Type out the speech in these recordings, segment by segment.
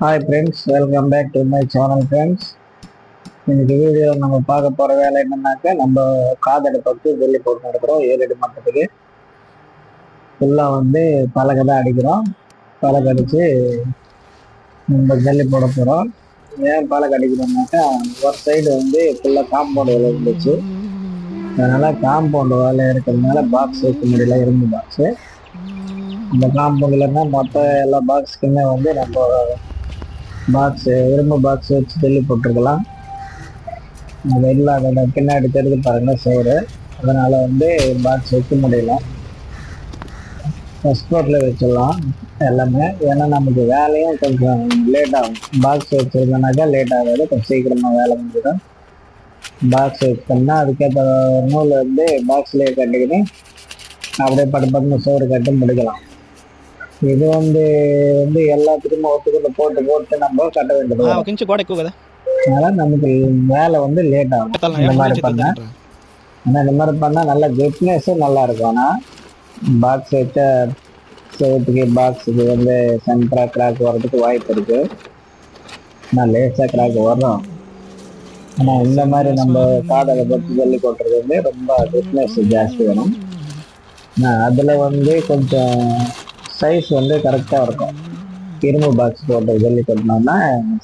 Hi friends welcome back to my channel friends இன்னைக்கு video நம்ம பார்க்க போகிற வேலை என்னன்னாக்கா நம்ம காதடுப்புக்கு ஜல்லி போட்டு நடக்கிறோம் ஏழு மட்டத்துக்கு. ஃபுல்லாக வந்து பலகை தான் அடிக்கிறோம். பலகை அடித்து நம்ம ஜல்லி போட போகிறோம் ஏன் பலகை அடிக்கிறோம்னாக்கா ஒரு சைடு வந்து ஃபுல்லாக காம்பவுண்ட் வேலை இருந்துச்சு. அதனால் காம்பவுண்ட் வேலை இருக்கிறதுனால பாக்ஸ் வைக்க முடியல இரும்பு பாக்ஸு இந்த காம்பவுண்ட்லன்னா மொத்த எல்லா பாக்ஸுக்குமே வந்து நம்ம பாக்ஸு இரும்பு பாக்ஸ் வச்சு தள்ளி போட்டிருக்கலாம். அது இல்லாத பின்னாடி தெரிஞ்சு பாருங்கள் சைடு அதனால் வந்து பாக்ஸ் வைக்க முடியல. ஃபஸ்ட் வச்சிடலாம் எல்லாமே. ஏன்னா நமக்கு வேலையும் கொஞ்சம் லேட் ஆகும். பாக்ஸ் வச்சுருந்தோன்னாக்கா லேட் ஆகாது. கொஞ்சம் சீக்கிரமாக வேலை முடிஞ்சிடும். பாக்ஸ் வச்சோம்னா அதுக்கேற்ற நூல் வந்து பாக்ஸ்லேயே கட்டிக்கிட்டு அப்படியே பட்டு பட்டுன்னு சோறு கட்டி முடிக்கலாம். ఇది வந்து வந்து எல்லாத்துக்குமே ஒத்துக்கிட்டு போட்டு போட்டு நம்ம கட்ட வேண்டியது ఒక ఇంచు గోడ ఎక్కువ కదా அதனால நமக்கு வேலை வந்து லேட் ஆகும் ఎత్తాలి, இந்த ఎక్కడ மாதிரி నుంచి பண்ணா ఎత్తాలి? ஆனால் இந்த மாதிரி பண்ணால் நல்ல கிரிப்னஸும் நல்லா இருக்கும் ஆனால் பாக்ஸ் வச்ச செவத்துக்கு பாக்ஸுக்கு வந்து சென்டராக கிராக் வர்றதுக்கு வாய்ப்பு இருக்கு ஆனால் லேசாக கிராக் வரும் ஆனால் இந்த மாதிரி நம்ம காதலை பற்றி சொல்லி கொட்டுறது வந்து ரொம்ப கிரிப்னஸ் ஜாஸ்தி வரும் அதில் வந்து கொஞ்சம் சைஸ் வந்து கரெக்டாக இருக்கும். இரும்பு பாக்ஸ் போட்டு ஜல்லி கொட்டினோம்னா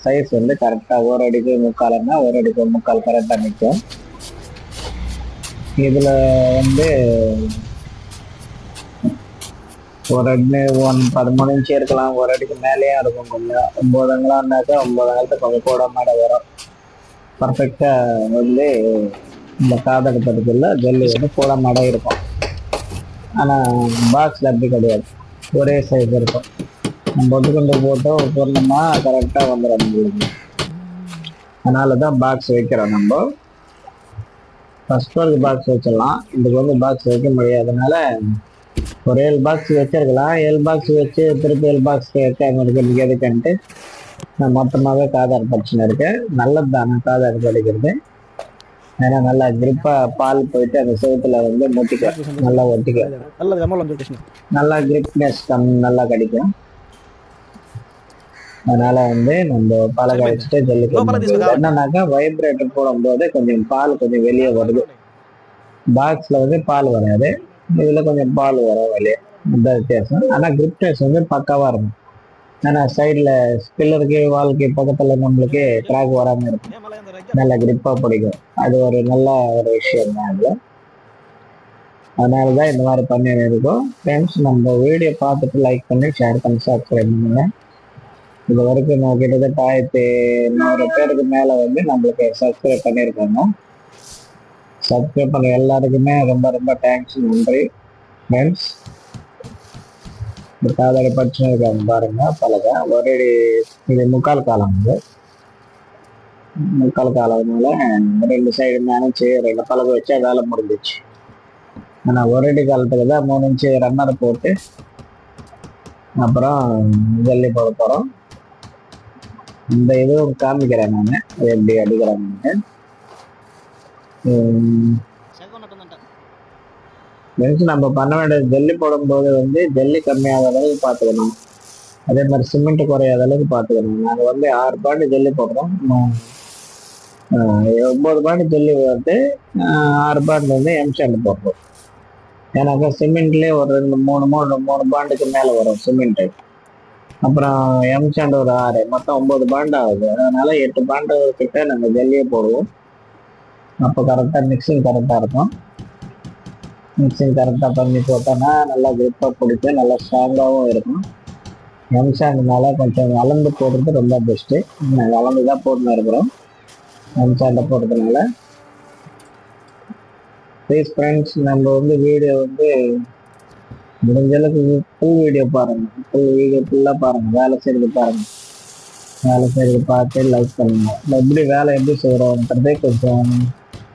சைஸ் வந்து கரெக்டாக ஒரு அடிக்கு முக்கால்னா ஒரு அடிக்கு முக்கால் கரெக்டாக நிற்கும் இதில் வந்து ஒரு அடி ஒன் பதிமூணு இன்ச்சு இருக்கலாம். ஒரு அடிக்கு மேலேயும் இருக்கும் கொஞ்சம். ஒம்பது அங்கலாம்னாக்கா ஒம்பது அங்கலத்துக்கு கொஞ்சம் கூட மாட வரும் பர்ஃபெக்டாக வந்து இந்த காதடுப்பதுக்குள்ள ஜல்லி வந்து கூட மாட இருக்கும். ஆனால் பாக்ஸில் அப்படி கிடையாது. ஒரே சைஸ் இருக்கும். நம்ம ஒட்டுக்கொண்டு போட்டோம் பூர்ணமாக கரெக்டாக வந்துடும் நம்மளுக்கு. அதனால தான் பாக்ஸ் வைக்கிறோம் நம்ம. ஃபர்ஸ்ட் ஒரு பாக்ஸ் வச்சிடலாம். இதுக்கு வந்து பாக்ஸ் வைக்க முடியாதனால ஒரு ஏழு பாக்ஸ் வச்சிருக்கலாம். ஏழு பாக்ஸ் வச்சு திருப்பி ஏழு பாக்ஸ் வைக்காம இருக்கிறதுக்கு எதுக்குன்ட்டு நான் மொத்தமாகவே காதார் பிரச்சனை இருக்கேன். நல்லது தானே காதார் படிக்கிறது. ஏன்னா நல்லா கிரிப்பா பால் போயிட்டு அந்த சோத்துல வந்து முட்டிக்க நல்லா ஒட்டிக்க. நல்லா கிரிப்னஸ் கம் நல்லா கிடைக்கும். அதனால வந்து நம்ம பாலை கழிச்சுட்டு ஜல்லிக்கட்டு என்னன்னாக்கா வைப்ரேட்டர் போடும்போது கொஞ்சம் பால் கொஞ்சம் வெளியே வருது. பாக்ஸ்ல வந்து பால் வராது. இதுல கொஞ்சம் பால் வரும் வெளியே. இந்த வித்தியாசம். ஆனா கிரிப்னஸ் வந்து பக்காவா இருக்கும். ஏன்னா சைடில் ஸ்பில்லருக்கு வால்க்கு பக்கத்துல நம்மளுக்கு கிராக் வராம இருக்கும். நல்ல கிரிப்பா பிடிக்கும். அது ஒரு நல்ல ஒரு விஷயம் தான் அதுல அதனால தான் இந்த மாதிரி பண்ணி இருக்கோம். ஃப்ரெண்ட்ஸ் நம்ம வீடியோ பார்த்துட்டு லைக் பண்ணி ஷேர் பண்ணி சப்ஸ்கிரைப் பண்ணுங்க. இது வரைக்கும் நான் கிட்டத்தட்ட ஆயிரத்தி நூறு பேருக்கு மேலே வந்து நம்மளுக்கு சப்ஸ்கிரைப் பண்ணியிருக்காங்க. சப்ஸ்கிரைப் பண்ண எல்லாருக்குமே ரொம்ப ரொம்ப தேங்க்ஸ் நன்றி ஃப்ரெண்ட்ஸ் இந்த காதலை படிச்சு இருக்காங்க பாருங்க பழக. ஒரு அடி இது முக்கால் காலம் வந்து முக்கால் காலம்னால ரெண்டு சைடு நினைச்சு ரெண்டு பழக வச்சா வேலை முடிஞ்சிச்சு ஆனால் ஒரு அடி காலத்துக்கு தான் மூணு இன்ச்சு ரன்னர் போட்டு அப்புறம் ஜல்லி போட போகிறோம் இந்த இதுவும் காமிக்கிறேன் நான். எப்படி அடிக்கிறாங்க ஃப்ரெண்ட்ஸ் நம்ம பண்ண வேண்டியது ஜல்லி போடும்போது வந்து ஜல்லி கம்மியாகாத அளவுக்கு பார்த்துக்கணும் அதே மாதிரி சிமெண்ட் குறையாத அளவுக்கு பார்த்துக்கணும் நாங்கள் வந்து ஆறு பாண்டு ஜல்லி போடுறோம். ஒம்பது பாண்டு ஜல்லி வந்து ஆறு பாண்டு வந்து எம்சாண்ட் போடுறோம். ஏன்னாக்கா சிமெண்ட்லேயே ஒரு ரெண்டு மூணு மூணு மூணு பாண்டுக்கு மேலே வரும் சிமெண்ட்டு. அப்புறம் எம்சாண்ட் ஒரு ஆறு மொத்தம் ஒம்பது பாண்டு ஆகுது. அதனால எட்டு பாண்டு கிட்ட நாங்கள் ஜல்லியே போடுவோம். அப்போ கரெக்டாக மிக்சிங் கரெக்டாக இருக்கும். மிக்சிங் கரெக்டாக பண்ணி போட்டோன்னா நல்லா கிரிப்பாக பிடிக்கும் நல்லா ஸ்ட்ராங்காகவும் இருக்கும். எம்சாண்ட்னால கொஞ்சம் வளர்ந்து போடுறது ரொம்ப பெஸ்ட்டு நாங்கள் வளர்ந்து தான் போட்டுன்னு இருக்கிறோம். எம்சாண்டை போடுறதுனால. ப்ளீஸ் ஃப்ரெண்ட்ஸ் நம்ம வந்து வீடியோ வந்து முடிஞ்ச அளவுக்கு ஃபுல் வீடியோ பாருங்கள் ஃபுல் வீடியோ ஃபுல்லாக பாருங்கள் வேலை செய்கிறது பாருங்கள் வேலை செய்கிறது பார்த்து லைக் பண்ணுங்கள் எப்படி வேலை எப்படி செய்கிறோன்றதே கொஞ்சம்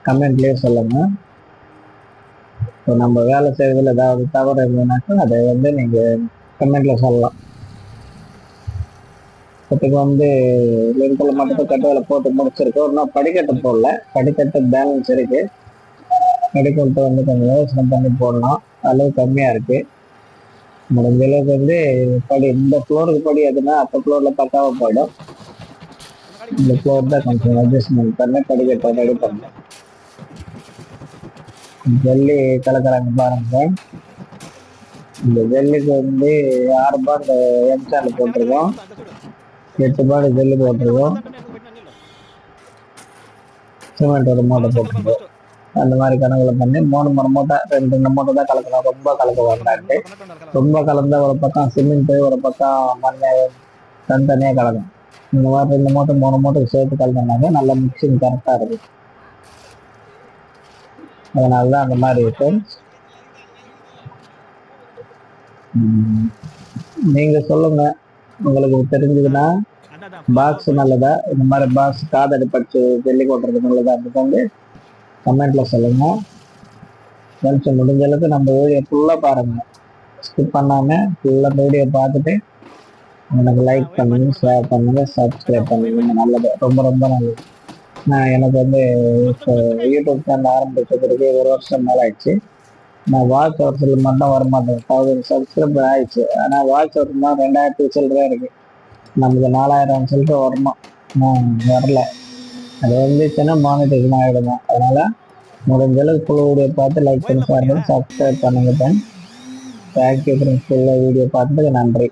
கமெண்ட்லேயே சொல்லுங்கள் இப்போ நம்ம வேலை செய்யறதுல ஏதாவது தவறு இருந்ததுனாக்கா அதை வந்து நீங்கள் கமெண்ட்ல சொல்லலாம். இப்போதைக்கு வந்து லிங்கில் மட்டும் கட்டுவேல போட்டு முடிச்சிருக்கோம் இன்னும் படிக்கட்டு போடல. படிக்கட்டு பேலன்ஸ் இருக்கு. படிக்கட்டு வந்து கொஞ்சம் யோசனை பண்ணி போடலாம். அளவு கம்மியாக இருக்கு. முடிஞ்ச அளவுக்கு வந்து படி இந்த ஃப்ளோருக்கு படி எதுனா அப்போ ஃப்ளோரில் பக்காவாக போயிடும். இந்த ஃப்ளோர் தான் கொஞ்சம் அட்ஜஸ்ட்மெண்ட் பண்ண படிக்கட்டை ரெடி பண்ணேன் ஜல்லி கலக்கிறாங்க பாருங்க. இந்த ஜல்லிக்கு வந்து ஆறு ரூபாய் எம்சால் போட்டிருக்கோம். எட்டு பாடு ஜல்லி போட்டிருக்கோம். சிமெண்ட் ஒரு மூட்டை போட்டிருக்கோம். அந்த மாதிரி கணக்குல பண்ணி மூணு மூணு மூட்டை ரெண்டு ரெண்டு மூட்டை தான் கலக்கணும். ரொம்ப கலக்க வேண்டான்ட்டு. ரொம்ப கலந்த ஒரு பக்கம் சிமெண்ட் ஒரு பக்கம் மண் தனித்தனியாக கலக்கும் இந்த மாதிரி ரெண்டு மூட்டை மூணு மூட்டைக்கு சேர்த்து கலந்தோம்னாக்க நல்ல மிக்சிங் கரெக்டாக இருக்கும். அதனால தான் அந்த மாதிரி இருக்கு. நீங்க சொல்லுங்க. உங்களுக்கு தெரிஞ்சதுன்னா பாக்ஸ் நல்லதா? இந்த மாதிரி பாக்ஸ் காதடி படிச்சு வெள்ளி கொட்டுறது நல்லதா வந்து கமெண்ட்ல சொல்லுங்க. கொஞ்சம் முடிஞ்ச அளவுக்கு நம்ம வீடியோ ஃபுல்லாக பாருங்க. ஸ்கிப் பண்ணாம ஃபுல்லாக வீடியோ பார்த்துட்டு எனக்கு லைக் பண்ணுங்க ஷேர் பண்ணுங்க சப்ஸ்கிரைப் பண்ணுங்க. நல்லது. ரொம்ப ரொம்ப நல்லது. நான் எனக்கு வந்து இப்போ யூடியூப் சேனல் ஆரம்பிச்சதுக்கு ஒரு வருஷம் மேலே ஆயிடுச்சு நான் வாட்ச் ஹவர்ஸில் மட்டும் வர மாட்டேன் தௌசண்ட் சப்ஸ்கிரைபர் ஆயிடுச்சு. ஆனால் வாட்ச் ஹவர்ஸ் தான் ரெண்டாயிரத்தி சில்லறையாக இருக்கு. நமக்கு நாலாயிரம் சில்லறை வரணும். நான் வரல. அது வந்துச்சுன்னா மானிட்டேஷன் ஆகிடும் அதனால முடிஞ்ச அளவுக்கு ஃபுல் வீடியோ பார்த்து லைக் பண்ணி பாருங்கள் சப்ஸ்கிரைப் பண்ணுங்க தேங்க்யூ ஃப்ரெண்ட்ஸ் ஃபுல்லாக வீடியோ பார்த்ததுக்கு நன்றி.